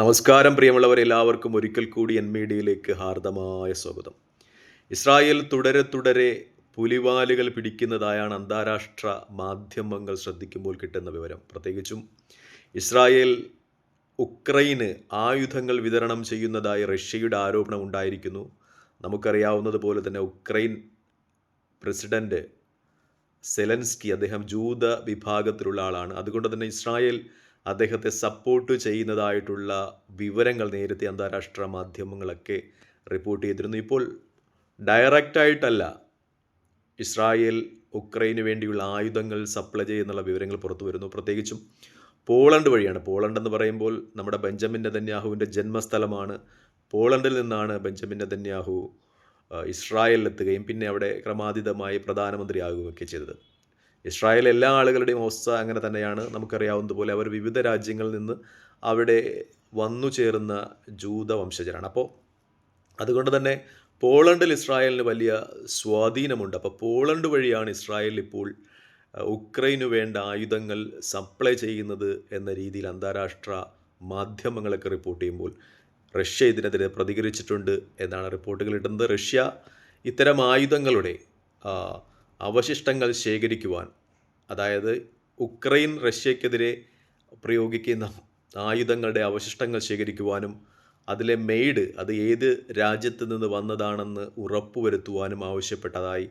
നമസ്കാരം പ്രിയമുള്ളവർ എല്ലാവർക്കും ഒരിക്കൽ കൂടി എൻ മീഡിയയിലേക്ക് ഹാർദമായ സ്വാഗതം. ഇസ്രായേൽ തുടരെ തുടരെ പുലിവാലുകൾ പിടിക്കുന്നതായാണ് അന്താരാഷ്ട്ര മാധ്യമങ്ങൾ ശ്രദ്ധിക്കുമ്പോൾ കിട്ടുന്ന വിവരം. പ്രത്യേകിച്ചും ഇസ്രായേൽ ഉക്രൈന് ആയുധങ്ങൾ വിതരണം ചെയ്യുന്നതായി റഷ്യയുടെ ആരോപണം ഉണ്ടായിരിക്കുന്നു. നമുക്കറിയാവുന്നതുപോലെ തന്നെ ഉക്രൈൻ പ്രസിഡന്റ് സെലൻസ്കി അദ്ദേഹം ജൂത വിഭാഗത്തിലുള്ള ആളാണ്. അതുകൊണ്ട് തന്നെ ഇസ്രായേൽ അദ്ദേഹത്തെ സപ്പോർട്ട് ചെയ്യുന്നതായിട്ടുള്ള വിവരങ്ങൾ നേരത്തെ അന്താരാഷ്ട്ര മാധ്യമങ്ങളൊക്കെ റിപ്പോർട്ട് ചെയ്തിരുന്നു. ഇപ്പോൾ ഡയറക്റ്റായിട്ടല്ല ഇസ്രായേൽ ഉക്രൈന് വേണ്ടിയുള്ള ആയുധങ്ങൾ സപ്ലൈ ചെയ്യുന്നുള്ള വിവരങ്ങൾ പുറത്തു വരുന്നു. പ്രത്യേകിച്ചും പോളണ്ട് വഴിയാണ്. പോളണ്ട് എന്ന് പറയുമ്പോൾ നമ്മുടെ ബെഞ്ചമിൻ നെതന്യാഹുവിന്റെ ജന്മസ്ഥലമാണ്. പോളണ്ടിൽ നിന്നാണ് ബെഞ്ചമിൻ നെതന്യാഹു ഇസ്രായേലിലെത്തുകയും പിന്നെ അവിടെ ക്രമാതീതമായി പ്രധാനമന്ത്രിയാകുകയൊക്കെ ചെയ്തത്. ഇസ്രായേൽ എല്ലാ ആളുകളുടെയും അവസ്ഥ അങ്ങനെ തന്നെയാണ്. നമുക്കറിയാവുന്നതുപോലെ അവർ വിവിധ രാജ്യങ്ങളിൽ നിന്ന് അവിടെ വന്നു ചേർന്ന ജൂത വംശജരാണ്. അപ്പോൾ അതുകൊണ്ട് തന്നെ പോളണ്ടിൽ ഇസ്രായേലിന് വലിയ സ്വാധീനമുണ്ട്. അപ്പോൾ പോളണ്ട് വഴിയാണ് ഇസ്രായേൽ ഇപ്പോൾ ഉക്രൈനു വേണ്ട ആയുധങ്ങൾ സപ്ലൈ ചെയ്യുന്നത് എന്ന രീതിയിൽ അന്താരാഷ്ട്ര മാധ്യമങ്ങളൊക്കെ റിപ്പോർട്ട് ചെയ്യുമ്പോൾ റഷ്യ ഇതിനെതിരെ പ്രതികരിച്ചിട്ടുണ്ട് എന്നാണ് റിപ്പോർട്ടുകൾ ഇടുന്നത് റഷ്യ ഇത്തരം ആയുധങ്ങളുടെ അവശിഷ്ടങ്ങൾ ശേഖരിക്കുവാൻ അതായത് ഉക്രൈൻ റഷ്യക്കെതിരെ പ്രയോഗിക്കുന്ന ആയുധങ്ങളുടെ അവശിഷ്ടങ്ങൾ ശേഖരിക്കുവാനും അതിലെ മെയ്ഡ് അത് ഏത് രാജ്യത്ത് നിന്ന് വന്നതാണെന്ന് ഉറപ്പുവരുത്തുവാനും ആവശ്യപ്പെട്ടതായി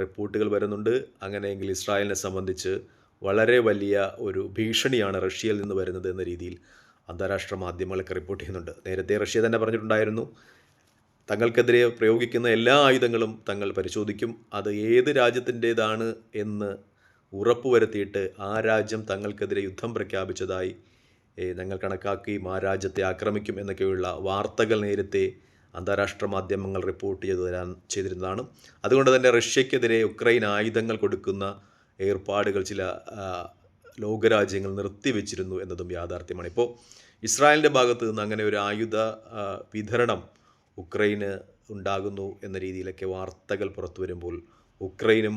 റിപ്പോർട്ടുകൾ വരുന്നുണ്ട്. അങ്ങനെയെങ്കിൽ ഇസ്രായേലിനെ സംബന്ധിച്ച് വളരെ വലിയ ഒരു ഭീഷണിയാണ് റഷ്യയിൽ നിന്ന് വരുന്നത് എന്ന രീതിയിൽ അന്താരാഷ്ട്ര മാധ്യമങ്ങളൊക്കെ റിപ്പോർട്ട് ചെയ്യുന്നുണ്ട്. നേരത്തെ റഷ്യ തന്നെ പറഞ്ഞിട്ടുണ്ടായിരുന്നു തങ്ങൾക്കെതിരെ പ്രയോഗിക്കുന്ന എല്ലാ ആയുധങ്ങളും തങ്ങൾ പരിശോധിക്കും. അത് ഏത് രാജ്യത്തിന്റേതാണ് എന്ന് ഉറപ്പുവരുത്തിയിട്ട് ആ രാജ്യം തങ്ങൾക്കെതിരെ യുദ്ധം പ്രഖ്യാപിച്ചതായി ഞങ്ങൾ കണക്കാക്കുകയും ആ രാജ്യത്തെ ആക്രമിക്കും എന്നൊക്കെയുള്ള വാർത്തകൾ നേരത്തെ അന്താരാഷ്ട്ര മാധ്യമങ്ങൾ റിപ്പോർട്ട് ചെയ്തു തരാൻ ചെയ്തിരുന്നതാണ്. അതുകൊണ്ട് തന്നെ റഷ്യക്കെതിരെ ഉക്രൈൻ ആയുധങ്ങൾ കൊടുക്കുന്ന ഏർപ്പാടുകൾ ചില ലോകരാജ്യങ്ങൾ നിർത്തിവെച്ചിരുന്നു എന്നതും യാഥാർത്ഥ്യമാണ്. ഇപ്പോൾ ഇസ്രായേലിന്റെ ഭാഗത്ത് നിന്ന് അങ്ങനെ ഒരു ആയുധ വിതരണം ഉക്രൈന് ഉണ്ടാകുന്നു എന്ന രീതിയിലൊക്കെ വാർത്തകൾ പുറത്തു വരുമ്പോൾ ഉക്രൈനും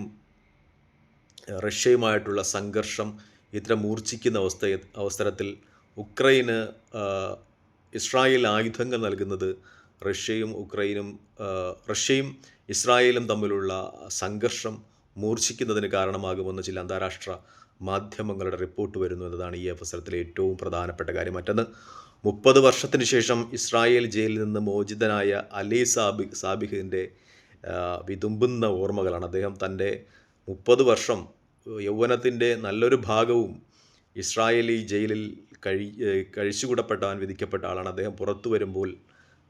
റഷ്യയുമായിട്ടുള്ള സംഘർഷം ഇത്ര മൂർച്ഛിക്കുന്ന അവസ്ഥ അവസരത്തിൽ ഉക്രൈന് ഇസ്രായേൽ ആയുധങ്ങൾ നൽകുന്നത് റഷ്യയും ഉക്രൈനും റഷ്യയും ഇസ്രായേലും തമ്മിലുള്ള സംഘർഷം മൂർച്ഛിക്കുന്നതിന് കാരണമാകുമെന്ന് ചില അന്താരാഷ്ട്ര മാധ്യമങ്ങളുടെ റിപ്പോർട്ട് വരുന്നു എന്നതാണ് ഈ അവസരത്തിലെ ഏറ്റവും പ്രധാനപ്പെട്ട കാര്യം. മറ്റൊന്ന് മുപ്പത് വർഷത്തിന് ശേഷം ഇസ്രായേൽ ജയിലിൽ നിന്ന് മോചിതനായ അലി സാബി സാബിഹിന്റെ വിതുമ്പുന്ന ഓർമ്മകളാണ്. അദ്ദേഹം തന്റെ മുപ്പത് വർഷം യൗവനത്തിന്റെ നല്ലൊരു ഭാഗവും ഇസ്രായേലി ജയിലിൽ കഴി കഴിച്ചുകൂടപ്പെട്ടവൻ വിധിക്കപ്പെട്ട ആളാണ്. അദ്ദേഹം പുറത്തു വരുമ്പോൾ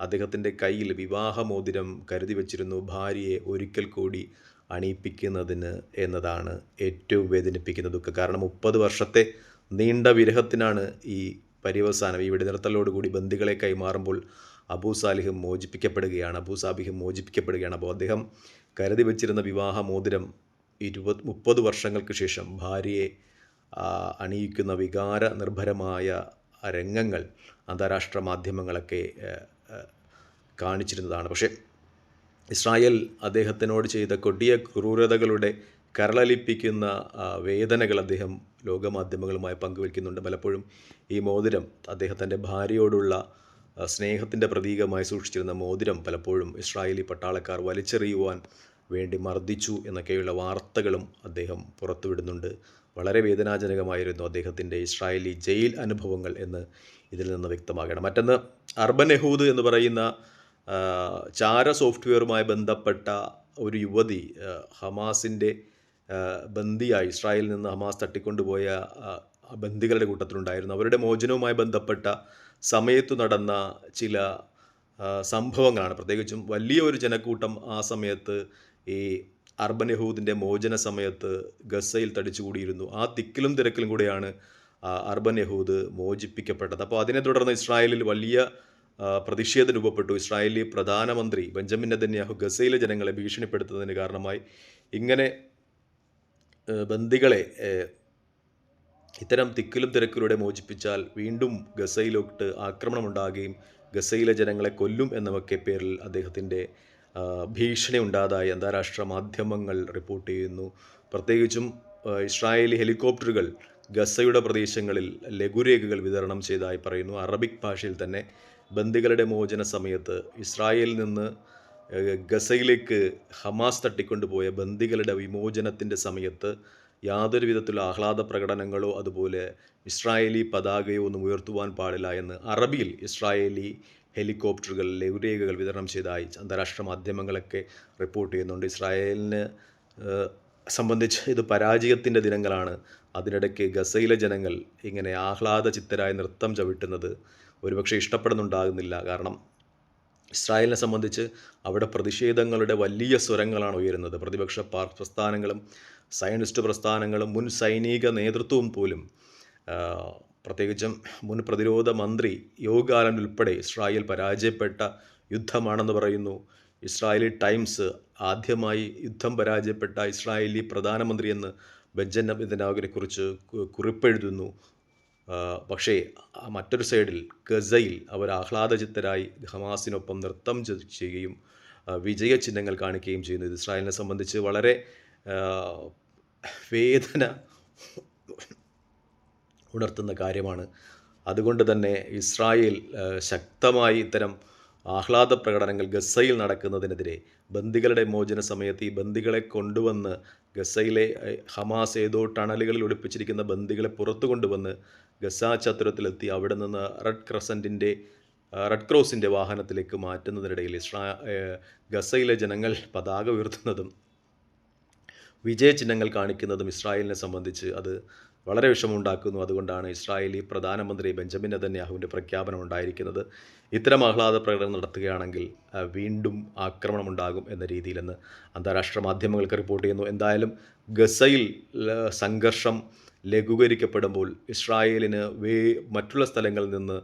അദ്ദേഹത്തിന്റെ കയ്യിൽ വിവാഹമോതിരം കരുതി വച്ചിരുന്നു. ഭാര്യയെ ഒരിക്കൽ കൂടി അണിയിപ്പിക്കുന്നതിന് എന്നതാണ് ഏറ്റവും വേദനിപ്പിക്കുന്ന ദുഃഖം. കാരണം മുപ്പത് വർഷത്തെ നീണ്ട വിരഹത്തിനാണ് ഈ പര്യവസാനം ഈ വെടിനിർത്തലോടുകൂടി ബന്ദികളെ കൈമാറുമ്പോൾ അബൂ സാലിഹ് മോചിപ്പിക്കപ്പെടുകയാണ് അബൂ സാബിഹ് മോചിപ്പിക്കപ്പെടുകയാണ്. അപ്പോൾ അദ്ദേഹം കരുതി വച്ചിരുന്ന വിവാഹ മോതിരം ഇരുപത് മുപ്പത് വർഷങ്ങൾക്ക് ശേഷം ഭാര്യയെ അണിയിക്കുന്ന വികാര നിർഭരമായ രംഗങ്ങൾ അന്താരാഷ്ട്ര മാധ്യമങ്ങളൊക്കെ കാണിച്ചിരുന്നതാണ്. പക്ഷേ ഇസ്രായേൽ അദ്ദേഹത്തിനോട് ചെയ്ത കൊടിയ ക്രൂരതകളുടെ കരളലിപ്പിക്കുന്ന വേദനകൾ അദ്ദേഹം ലോകമാധ്യമങ്ങളുമായി പങ്കുവയ്ക്കുന്നുണ്ട് പലപ്പോഴും ഈ മോതിരം അദ്ദേഹത്തിന്റെ ഭാര്യയോടുള്ള സ്നേഹത്തിന്റെ പ്രതീകമായി സൂക്ഷിച്ചിരുന്ന മോതിരം പലപ്പോഴും ഇസ്രായേലി പട്ടാളക്കാർ വലിച്ചെറിയുവാൻ വേണ്ടി മർദ്ദിച്ചു എന്നൊക്കെയുള്ള വാർത്തകളും അദ്ദേഹം പുറത്തുവിടുന്നുണ്ട്. വളരെ വേദനാജനകമായിരുന്നു അദ്ദേഹത്തിന്റെ ഇസ്രായേലി ജയിൽ അനുഭവങ്ങൾ എന്ന് ഇതിൽ നിന്ന് വ്യക്തമാകണം. മറ്റൊന്ന് അർബൻ യഹൂദ് എന്ന് പറയുന്ന ചാര സോഫ്റ്റ്വെയറുമായി ബന്ധപ്പെട്ട ഒരു യുവതി ഹമാസിന്റെ ബന്ദിയായി ഇസ്രായേലിൽ നിന്ന് ഹമാസ് തട്ടിക്കൊണ്ടുപോയ ബന്ദികളുടെ കൂട്ടത്തിലുണ്ടായിരുന്നു. അവരുടെ മോചനവുമായി ബന്ധപ്പെട്ട സമയത്തു നടന്ന ചില സംഭവങ്ങളാണ്. പ്രത്യേകിച്ചും വലിയ ഒരു ജനക്കൂട്ടം ആ സമയത്ത് ഈ അർബൻ യഹൂദിന്റെ മോചന സമയത്ത് ഗസയിൽ തടിച്ചുകൂടിയിരുന്നു. ആ തിക്കിലും തിരക്കിലും കൂടെയാണ് അർബൻ യഹൂദ് മോചിപ്പിക്കപ്പെട്ടത്. അപ്പോൾ അതിനെ തുടർന്ന് ഇസ്രായേലിൽ വലിയ പ്രതിഷേധം രൂപപ്പെട്ടു. ഇസ്രായേലി പ്രധാനമന്ത്രി ബെഞ്ചമിൻ നെതന്യാഹു ഗസയിലെ ജനങ്ങളെ ഭീഷണിപ്പെടുത്തുന്നതിന് കാരണമായി ഇങ്ങനെ ബന്ദികളെ ഇത്തരം തിക്കിലും തിരക്കിലൂടെ മോചിപ്പിച്ചാൽ വീണ്ടും ഗസയിലോട്ട് ആക്രമണമുണ്ടാകുകയും ഗസയിലെ ജനങ്ങളെ കൊല്ലും എന്നൊക്കെ പേരിൽ അദ്ദേഹത്തിന്റെ ഭീഷണി ഉണ്ടായതായി അന്താരാഷ്ട്ര മാധ്യമങ്ങൾ റിപ്പോർട്ട് ചെയ്യുന്നു. പ്രത്യേകിച്ചും ഇസ്രായേലി ഹെലികോപ്റ്ററുകൾ ഗസയുടെ പ്രദേശങ്ങളിൽ ലഘുരേഖകൾ വിതരണം ചെയ്തതായി പറയുന്നു. അറബിക് ഭാഷയിൽ തന്നെ ബന്ദികളുടെ മോചന സമയത്ത് ഇസ്രായേലിൽ നിന്ന് ഗസയിലേക്ക് ഹമാസ് തട്ടിക്കൊണ്ടുപോയ ബന്ദികളുടെ വിമോചനത്തിന്റെ സമയത്ത് യാതൊരു വിധത്തിലുള്ള ആഹ്ലാദ പ്രകടനങ്ങളോ അതുപോലെ ഇസ്രായേലി പതാകയോ ഒന്നും ഉയർത്തുവാൻ പാടില്ല എന്ന് അറബിയിൽ ഇസ്രായേലി ഹെലികോപ്റ്ററുകൾ ലഘുരേഖകൾ വിതരണം ചെയ്തതായി അന്താരാഷ്ട്ര മാധ്യമങ്ങളൊക്കെ റിപ്പോർട്ട് ചെയ്യുന്നുണ്ട്. ഇസ്രായേലിന് സംബന്ധിച്ച് ഇത് പരാജയത്തിന്റെ ദിനങ്ങളാണ്. അതിനിടയ്ക്ക് ഗസയിലെ ജനങ്ങൾ ഇങ്ങനെ ആഹ്ലാദ ചിത്തരായി നൃത്തം ചവിട്ടുന്നത് ഒരുപക്ഷെ ഇഷ്ടപ്പെടുന്നുണ്ടാകുന്നില്ല. കാരണം ഇസ്രായേലിനെ സംബന്ധിച്ച് അവിടെ പ്രതിഷേധങ്ങളുടെ വലിയ സ്വരങ്ങളാണ് ഉയരുന്നത്. പ്രതിപക്ഷ പ്രസ്ഥാനങ്ങളും സയനിസ്റ്റ് പ്രസ്ഥാനങ്ങളും മുൻ സൈനിക നേതൃത്വവും പോലും പ്രത്യേകിച്ചും മുൻ പ്രതിരോധ മന്ത്രി യോഗാലൻ ഉൾപ്പെടെ ഇസ്രായേൽ പരാജയപ്പെട്ട യുദ്ധമാണെന്ന് പറയുന്നു. ഇസ്രായേലി ടൈംസ് ആദ്യമായി യുദ്ധം പരാജയപ്പെട്ട ഇസ്രായേലി പ്രധാനമന്ത്രി എന്ന് ബെഞ്ചൻ നെതന്യാഹുവിനെ കുറിച്ച് കു- കുറിപ്പെഴുതുന്നു. പക്ഷേ മറ്റൊരു സൈഡിൽ ഗസയിൽ അവർ ആഹ്ലാദചിത്തരായി ഹമാസിനൊപ്പം നൃത്തം ചെയ്യുകയും വിജയചിഹ്നങ്ങൾ വിജയ ചിഹ്നങ്ങൾ കാണിക്കുകയും ചെയ്യുന്നു. ഇസ്രായേലിനെ സംബന്ധിച്ച് വളരെ വേദന ഉണർത്തുന്ന കാര്യമാണ്. അതുകൊണ്ട് തന്നെ ഇസ്രായേൽ ശക്തമായി ഇത്തരം ആഹ്ലാദ പ്രകടനങ്ങൾ ഗസയിൽ നടക്കുന്നതിനെതിരെ ബന്ദികളുടെ മോചന സമയത്ത് ഈ ബന്ദികളെ കൊണ്ടുവന്ന് ഗസയിലെ ഹമാസ് ഏതോ ടണലുകളിൽ ഒളിപ്പിച്ചിരിക്കുന്ന ബന്ദികളെ പുറത്തു കൊണ്ടുവന്ന് ഗസ ചത്രത്തിലെത്തി അവിടെ നിന്ന് റെഡ് ക്രസന്റിന്റെ റെഡ് ക്രോസിന്റെ വാഹനത്തിലേക്ക് മാറ്റുന്നതിനിടയിൽ ഇസ്രാ ഗസയിലെ ജനങ്ങൾ പതാക ഉയർത്തുന്നതും വിജയചിഹ്നങ്ങൾ കാണിക്കുന്നതും ഇസ്രായേലിനെ സംബന്ധിച്ച് അത് വളരെ വിഷമമുണ്ടാക്കുന്നു. അതുകൊണ്ടാണ് ഇസ്രായേലി പ്രധാനമന്ത്രി ബെഞ്ചമിൻ നെതന്യാഹുവിന്റെ പ്രഖ്യാപനം ഉണ്ടായിരിക്കുന്നത്. ഇത്തരം ആഹ്ലാദ പ്രകടനം നടത്തുകയാണെങ്കിൽ വീണ്ടും വീണ്ടും ആക്രമണമുണ്ടാകും എന്ന രീതിയിലെന്ന് അന്താരാഷ്ട്ര മാധ്യമങ്ങൾക്ക് റിപ്പോർട്ട് ചെയ്യുന്നു. എന്തായാലും ഗസയിൽ സംഘർഷം ലഘൂകരിക്കപ്പെടുമ്പോൾ ഇസ്രായേലിന് വേ മറ്റുള്ള സ്ഥലങ്ങളിൽ നിന്ന്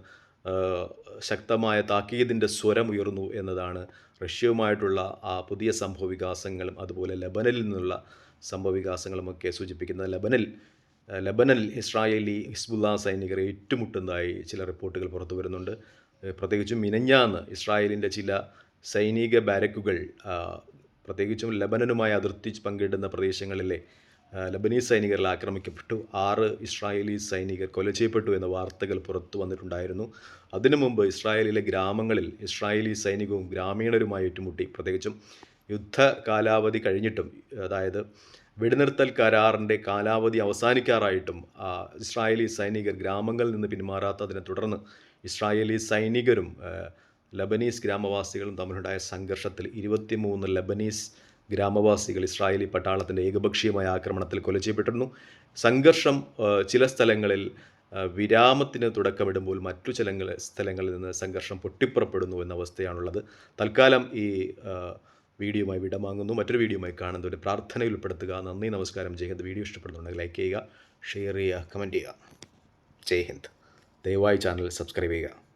ശക്തമായ താക്കീതിന്റെ സ്വരം ഉയർന്നു എന്നതാണ് റഷ്യയുമായിട്ടുള്ള ആ പുതിയ സംഭവ വികാസങ്ങളും അതുപോലെ ലബനനിൽ നിന്നുള്ള സംഭവ വികാസങ്ങളുമൊക്കെ സൂചിപ്പിക്കുന്നത്. ലബനിൽ ലബനനിൽ ഇസ്രായേലി ഹിസ്ബുല്ല സൈനികരെ ഏറ്റുമുട്ടുന്നതായി ചില റിപ്പോർട്ടുകൾ പുറത്തു വരുന്നുണ്ട്. പ്രത്യേകിച്ചും മിനഞ്ഞാന്ന് ഇസ്രായേലിന്റെ ചില സൈനിക ബാരക്കുകൾ പ്രത്യേകിച്ചും ലബനനുമായി അതിർത്തി പങ്കിടുന്ന പ്രദേശങ്ങളിലെ ലബനീസ് സൈനികരിൽ ആക്രമിക്കപ്പെട്ടു. ആറ് ഇസ്രായേലി സൈനികർ കൊല ചെയ്യപ്പെട്ടു എന്ന വാർത്തകൾ പുറത്തു വന്നിട്ടുണ്ടായിരുന്നു. അതിനു മുമ്പ് ഇസ്രായേലിലെ ഗ്രാമങ്ങളിൽ ഇസ്രായേലി സൈനികവും ഗ്രാമീണരുമായി ഏറ്റുമുട്ടി. പ്രത്യേകിച്ചും യുദ്ധ കാലാവധി കഴിഞ്ഞിട്ടും അതായത് വെടിനിർത്തൽ കരാറിന്റെ കാലാവധി അവസാനിക്കാറായിട്ടും ഇസ്രായേലി സൈനികർ ഗ്രാമങ്ങളിൽ നിന്ന് പിന്മാറാത്തതിനെ തുടർന്ന് ഇസ്രായേലി സൈനികരും ലബനീസ് ഗ്രാമവാസികളും തമ്മിലുണ്ടായ സംഘർഷത്തിൽ ഇരുപത്തിമൂന്ന് ലബനീസ് ഗ്രാമവാസികൾ ഇസ്രായേലി പട്ടാളത്തിന്റെ ഏകപക്ഷീയമായ ആക്രമണത്തിൽ കൊല ചെയ്യപ്പെട്ടിരുന്നു. സംഘർഷം ചില സ്ഥലങ്ങളിൽ വിരാമത്തിന് തുടക്കമിടുമ്പോൾ മറ്റു ചില സ്ഥലങ്ങളിൽ നിന്ന് സംഘർഷം പൊട്ടിപ്പുറപ്പെടുന്നു എന്ന അവസ്ഥയാണുള്ളത്. തൽക്കാലം ഈ വീഡിയോയുമായി വിടമാങ്ങുന്നു മറ്റൊരു വീഡിയോയുമായി കാണുന്നവരെ പ്രാർത്ഥനയിൽ ഉൾപ്പെടുത്തുക. നന്ദി നമസ്കാരം. ജയ് ഹിന്ദ്. വീഡിയോ ഇഷ്ടപ്പെടുന്നുണ്ടെങ്കിൽ ലൈക്ക് ചെയ്യുക ഷെയർ ചെയ്യുക കമന്റ് ചെയ്യുക. ജയ് ഹിന്ദ്. ദയവായി ചാനൽ സബ്സ്ക്രൈബ് ചെയ്യുക.